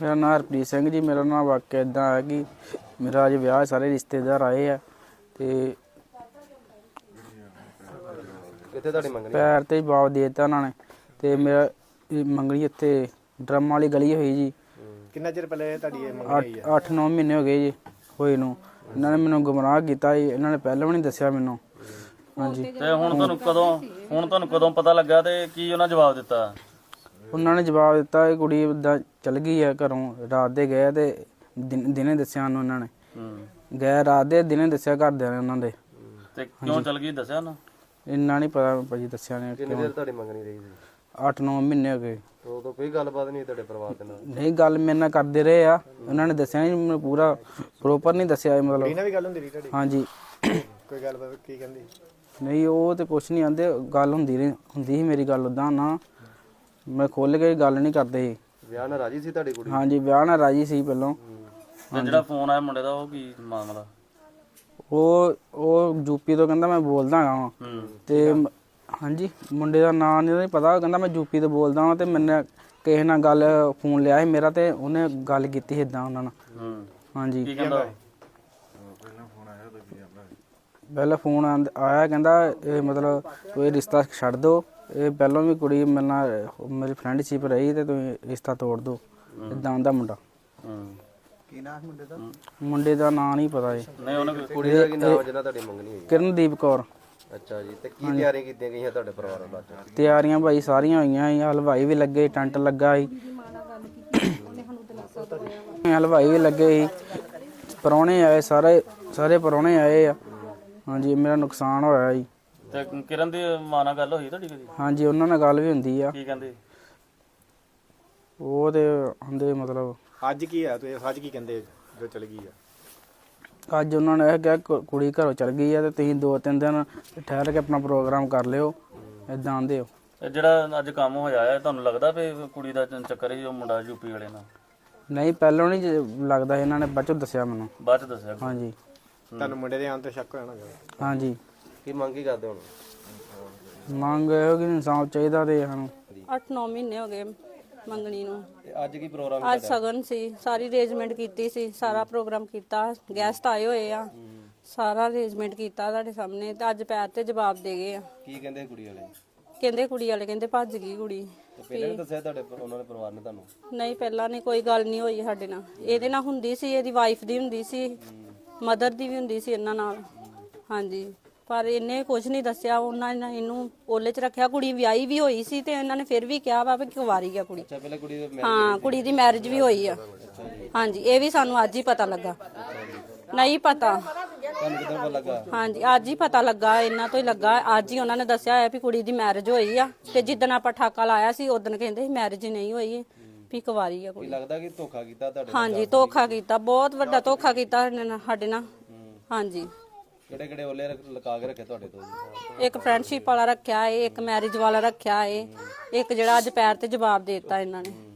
ਮੇਰਾ ਨਾਮ ਹਰਪ੍ਰੀਤ ਸਿੰਘ ਜੀ ਮੇਰਾ ਨਾਮ ਵਾਕਿਆ ਇਦਾਂ ਹੈ ਕਿ ਮੇਰਾ ਅੱਜ ਵਿਆਹ ਹੈ, ਸਾਰੇ ਰਿਸ਼ਤੇਦਾਰ ਆਏ ਆ ਤੇ ਕਿੱਥੇ ਤੁਹਾਡੀ ਮੰਗਣੀ? ਪੈਰ ਤੇ ਜਵਾਬ ਦੇ ਦਿੱਤਾ ਉਹਨਾਂ ਨੇ ਤੇ ਮੇਰਾ ਇਹ ਮੰਗਣੀ ਇੱਥੇ ਡਰਮ ਵਾਲੀ ਗਲੀ ਹੋਈ ਜੀ। ਕਿੰਨਾ ਚਿਰ ਪਹਿਲੇ ਤੁਹਾਡੀ ਇਹ ਮੰਗਣੀ ਆਈ 8-9 ਮਹੀਨੇ ਹੋ ਗਏ ਜੀ ਹੋਏ ਨੂੰ। ਇਹਨਾਂ ਨੇ ਮੈਨੂੰ ਗੁੰਮਰਾਹ ਕੀਤਾ ਜੀ ਇਹਨਾਂ ਨੇ ਪਹਿਲਾਂ ਵੀ ਨਹੀਂ ਦੱਸਿਆ ਮੈਨੂੰ। ਹਾਂਜੀ। ਤੇ ਹੁਣ ਤੁਹਾਨੂੰ ਕਦੋਂ ਹੁਣ ਤੁਹਾਨੂੰ ਕਦੋਂ ਪਤਾ ਲੱਗਾ ਤੇ ਕੀ ਉਹਨਾਂ ਜਵਾਬ ਦਿੱਤਾ? ਉਹਨਾਂ ਨੇ ਜਵਾਬ ਦਿੱਤਾ ਇਹ ਕੁੜੀ ਏਦਾਂ ਚਲ ਗਈ ਆ ਘਰੋਂ ਰਾਤ ਦੇ ਗਏ ਤੇ ਦਿਨ- ਦਿਨੇ ਦੱਸਿਆ ਉਹਨੂੰ ਉਹਨਾਂ ਨੇ। ਹੂੰ। ਗਏ ਰਾਤ ਦੇ ਦਿਨੇ ਦੱਸਿਆ ਘਰਦਿਆਂ ਨੇ ਉਹਨਾਂ ਦੇ। ਤੇ ਕਿਉਂ ਚਲ ਗਈ ਦੱਸਿਆ ਨਾ ਇੰਨਾ ਨਹੀਂ ਪਤਾ ਭਾਜੀ ਦੱਸਿਆ ਨੇ ਕਿੰਨੀ ਦੇਰ ਤੁਹਾਡੀ ਮੰਗਣੀ ਰਹੀ ਸੀ? 8-9 ਮਹੀਨੇ ਹੋ ਗਏ। ਤੇ ਉਦੋਂ ਕੋਈ ਗੱਲਬਾਤ ਨਹੀਂ ਤੁਹਾਡੇ ਪਰਿਵਾਰ ਦੇ ਨਾਲ? ਨਹੀਂ ਗੱਲ ਮੇਰੇ ਨਾਲ ਕਰਦੇ ਰਹੇ ਆ। ਉਹਨਾਂ ਨੇ ਦੱਸਿਆ ਨਹੀਂ ਮੈਨੂੰ ਪੂਰਾ ਪ੍ਰੋਪਰ ਨਹੀਂ ਦੱਸਿਆ ਮਤਲਬ। ਇਹਨਾਂ ਵੀ ਗੱਲ ਹੁੰਦੀ ਰਹੀ ਤੁਹਾਡੀ? ਹਾਂਜੀ। ਕੋਈ ਗੱਲਬਾਤ ਕੀ ਕਹਿੰਦੀ? ਨਹੀਂ ਉਹ ਤੇ ਕੁਛ ਨਹੀਂ ਆਂਦੇ ਗੱਲ ਹੁੰਦੀ ਰਹੀ ਹੁੰਦੀ ਸੀ ਮੇਰੀ ਗੱਲ ਉਦਾਂ ਨਾ। ਮੈਂ ਖੁੱਲ ਕੇ ਗੱਲ ਨਹੀਂ ਕਰਦੇ ਸੀ। ਵਿਆਹ ਨਾਲ ਰਾਜੀ ਸੀ ਤੁਹਾਡੀ ਕੁੜੀ? ਹਾਂਜੀ ਵਿਆਹ ਨਾਲ ਰਾਜੀ ਸੀ ਪਹਿਲਾਂ। ਤੇ ਜਿਹੜਾ ਫੋਨ ਆਇਆ ਮੁੰਡੇ ਦਾ ਉਹ ਕੀ ਮਾਮਲਾ? ਉਹ ਉਹ ਯੂਪੀ ਤੋਂ ਕਹਿੰਦਾ ਮੈਂ ਬੋਲਦਾ ਹਾਂ ਹੂੰ। ਤੇ ਮ- ਹਾਂਜੀ ਮੁੰਡੇ ਦਾ ਨਾਂ ਨਹੀਂ ਪਤਾ ਉਹ ਕਹਿੰਦਾ ਮੈਂ ਯੂਪੀ ਤੋਂ ਬੋਲਦਾ ਹਾਂ ਤੇ ਮੈਨੇ ਕਿਸੇ ਨਾਲ ਗੱਲ ਫੋਨ ਲਿਆ ਸੀ ਮੇਰਾ ਤੇ ਉਹਨੇ ਗੱਲ ਕੀਤੀ ਸੀ ਇਦਾਂ ਉਹਨਾਂ ਨਾਲ। ਹੂੰ। ਹਾਂਜੀ। ਕੀ ਕਹਿੰਦਾ ਪਹਿਲਾਂ ਫੋਨ ਆਂਦ- ਆਇਆ ਕਹਿੰਦਾ ਇਹ ਮਤਲਬ ਕੋਈ ਰਿਸ਼ਤਾ ਛੱਡ ਦੋ। ਇਹ ਪਹਿਲਾਂ ਵੀ ਕੁੜੀ ਮੇਰੇ ਨਾਲ ਮੇਰੀ ਫਰੈਂਡਸ਼ਿਪ ਰਹੀ ਤੇ ਤੁਸੀਂ ਰਿਸ਼ਤਾ ਤੋੜ ਦੋ ਇਦਾਂ ਦਾ ਮੁੰਡਾ। ਮੁੰਡੇ ਦਾ? ਨਾਂ ਨਹੀਂ ਪਤਾ ਜੀ। ਨਹੀਂ ਉਹਨੇ ਕੁੜੀ ਦਾ ਕੀ ਨਾਮ ਜਿਹਨਾਂ ਤੁਹਾਡੀ ਮੰਗਣੀ ਹੋਈ ਕਿਰਨਦੀਪ ਕੌਰ। ਅੱਛਾ ਜੀ ਤੇ ਕੀ ਤਿਆਰੀਆਂ ਕੀਤੀਆਂ ਗਈਆਂ ਤੁਹਾਡੇ ਪਰਿਵਾਰ ਵੱਲੋਂ ਤਿਆਰੀਆਂ ਭਾਈ ਸਾਰੀਆਂ ਹੋਈਆਂ ਸੀ ਹਲਵਾਈ ਵੀ ਲੱਗੇ ਟੈਂਟ ਲੱਗਾ ਸੀ। ਹਲਵਾਈ ਵੀ ਲੱਗੇ ਸੀ। ਪਰੌਣੇ ਆਏ ਸਾਰੇ ਸਾਰੇ ਪਰੌਣੇ ਆਏ ਆ। ਹਾਂਜੀ ਮੇਰਾ ਨੁਕਸਾਨ ਹੋਇਆ ਜੀ। ਤੇ ਕਿਰਨ ਦੀ ਮਾਂ ਨਾਲ ਗੱਲ ਹੋਈ ਤੁਹਾਡੀ ਕਦੀ? ਹਾਂਜੀ ਉਹਨਾਂ ਨਾਲ ਗੱਲ ਵੀ ਹੁੰਦੀ ਆ। ਕੀ ਕਹਿੰਦੇ? ਉਹ ਤੇ ਹੁੰਦੇ ਮਤਲਬ ਅੱਜ ਕੀ ਆ? ਤੁਸੀਂ ਅੱਜ ਕੀ ਕਹਿੰਦੇ ਜੋ ਚਲ ਗਈ ਆ? ਅੱਜ ਉਹਨਾਂ ਨੇ ਇਹ ਕਿਹਾ ਕੁ- ਕੁੜੀ ਘਰੋਂ ਚਲ ਗਈ ਆ ਤੇ ਤੁਸੀਂ ਦੋ ਤਿੰਨ ਦਿਨ ਠਹਿਰ ਕੇ ਆਪਣਾ ਪ੍ਰੋਗਰਾਮ ਕਰ ਲਿਓ ਇਦਾਂ ਆਂਦੇ ਹੋ। ਤੇ ਜਿਹੜਾ ਅੱਜ ਕੰਮ ਹੋਇਆ ਹੈ ਤੁਹਾਨੂੰ ਲੱਗਦਾ ਵੀ ਕੁੜੀ ਦਾ ਚ- ਚੱਕਰ ਹੀ ਉਹ ਮੁੰਡਾ ਯੂਪੀ ਵਾਲੇ ਨਾਲ? ਨਹੀਂ ਪਹਿਲਾਂ ਨਹੀਂ ਲੱਗਦਾ ਸੀ, ਇਹਨਾਂ ਨੇ ਬਾਅਦ ਚੋਂ ਦੱਸਿਆ ਮੈਨੂੰ। ਬਾਅਦ ਚ ਦੱਸਿਆ ਹਾਂਜੀ। ਤੁਹਾਨੂੰ ਮੁੰਡੇ ਦੇ ਆਉਣ ਤੇ ਸ਼ੱਕ ਹੋਇਆ ਨਾ ਹਾਂਜੀ। ਕੀ ਮੰਗ ਕੀ ਕਰਦੇ ਹੁਣ? ਮੰਗ ਇਹ ਕਿ ਇਨਸਾਫ ਚਾਹੀਦਾ ਤੇ ਸਾਨੂੰ। 8-9 ਮਹੀਨੇ ਹੋ ਗਏ ਮੰਗਣੀ ਨੂੰ। ਤੇ ਅੱਜ ਕੀ ਪ੍ਰੋਗਰਾਮ ਅੱਜ ਸਗਨ ਸੀ ਸਾਰੀ ਅਰੇਂਜਮੈਂਟ ਕੀਤੀ ਸੀ ਸਾਰਾ ਪ੍ਰੋਗਰਾਮ ਕੀਤਾ ਗੈਸਟ ਆਏ ਹੋਏ ਆ। ਸਾਰਾ ਅਰੇਂਜਮੈਂਟ ਕੀਤਾ ਤੁਹਾਡੇ ਸਾਹਮਣੇ ਤੇ ਅੱਜ ਪੈਰ ਤੇ ਜਵਾਬ ਦੇ ਗਏ ਆ। ਕੀ ਕਹਿੰਦੇ ਕੁੜੀ ਵਾਲੇ? ਕਹਿੰਦੇ ਕੁੜੀ ਵਾਲੇ ਕਹਿੰਦੇ ਭੱਜ ਗਈ ਕੁੜੀ। ਤੇ ਪਹਿਲਾਂ ਵੀ ਦੱਸਿਆ ਤੁਹਾਡੇ ਪਰ- ਉਹਨਾਂ ਦੇ ਪਰਿਵਾਰ ਨੇ ਤੁਹਾਨੂੰ? ਨਹੀਂ ਪਹਿਲਾਂ ਨਹੀਂ ਕੋਈ ਗੱਲ ਨਹੀਂ ਹੋਈ ਸਾਡੇ ਨਾਲ। ਇਹਦੇ ਨਾਲ ਹੁੰਦੀ ਸੀ ਇਹਦੀ ਵਾਈਫ ਦੀ ਹੁੰਦੀ ਸੀ ਮਦਰ ਦੀ ਵੀ ਹੁੰਦੀ ਸੀ ਇਹਨਾਂ ਨਾਲ। ਹਾਂਜੀ। ਪਰ ਇਹਨੇ ਕੁਝ ਨਹੀਂ ਦੱਸਿਆ ਉਹਨਾਂ ਨੇ ਇਹਨੂੰ ਓਲੇ 'ਚ ਰੱਖਿਆ ਕੁੜੀ ਵਿਆਹੀ ਵੀ ਹੋਈ ਸੀ ਤੇ ਇਹਨਾਂ ਨੇ ਫਿਰ ਵੀ ਕਿਹਾ ਵਾ ਵੀ ਕੁਵਾਰੀ ਆ ਕੁੜੀ। ਅੱਛਾ ਪਹਿਲਾਂ ਕੁੜੀ ਦੇ ਹਾਂ ਕੁੜੀ ਦੀ ਮੈਰਿਜ ਵੀ ਹੋਈ ਆ। ਹਾਂਜੀ ਇਹ ਵੀ ਸਾਨੂੰ ਅੱਜ ਹੀ ਪਤਾ ਲੱਗਾ। ਨਹੀਂ ਪਤਾ। ਤੁਹਾਨੂੰ ਕਿਦਾਂ ਪਤਾ ਲੱਗਾ? ਹਾਂਜੀ ਅੱਜ ਹੀ ਪਤਾ ਲੱਗਾ ਇਹਨਾਂ ਤੋਂ ਹੀ ਲੱਗਾ। ਅੱਜ ਹੀ ਉਹਨਾਂ ਨੇ ਦੱਸਿਆ ਹੈ ਵੀ ਕੁੜੀ ਦੀ ਮੈਰਿਜ ਹੋਈ ਆ ਤੇ ਜਿੱਦਣ ਆਪਾਂ ਠਾਕਾ ਲਾਇਆ ਸੀ ਉਦੋਂ ਕਹਿੰਦੇ ਮੈਰਿਜ ਨਹੀਂ ਹੋਈ ਵੀ ਕੁਵਾਰੀ ਆ ਕੀ ਕੁੜੀ ਲੱਗਦਾ ਕਿ ਧੋਖਾ ਕੀਤਾ ਤੁਹਾਡੇ ਹਾਂਜੀ ਧੋਖਾ ਕੀਤਾ ਬਹੁਤ ਵੱਡਾ ਧੋਖਾ ਕੀਤਾ ਇਹਨਾਂ ਸਾਡੇ ਨਾਲ। ਹਾਂਜੀ। ਕਿਹੜੇ ਕਿਹੜੇ ਓਲੇ ਰੱਖ- ਲਗਾ ਕੇ ਰੱਖੇ ਤੁਹਾਡੇ ਤੋਂ ਜੀ? ਇੱਕ ਫਰੈਂਡਸ਼ਿਪ ਵਾਲਾ ਰੱਖਿਆ ਏ, ਇੱਕ ਮੈਰਿਜ ਵਾਲਾ ਰੱਖਿਆ ਏ, ਇੱਕ ਜਿਹੜਾ ਅੱਜ ਪੈਰ ਤੇ ਜਵਾਬ ਦੇ ਦਿੱਤਾ ਇਹਨਾਂ ਨੇ।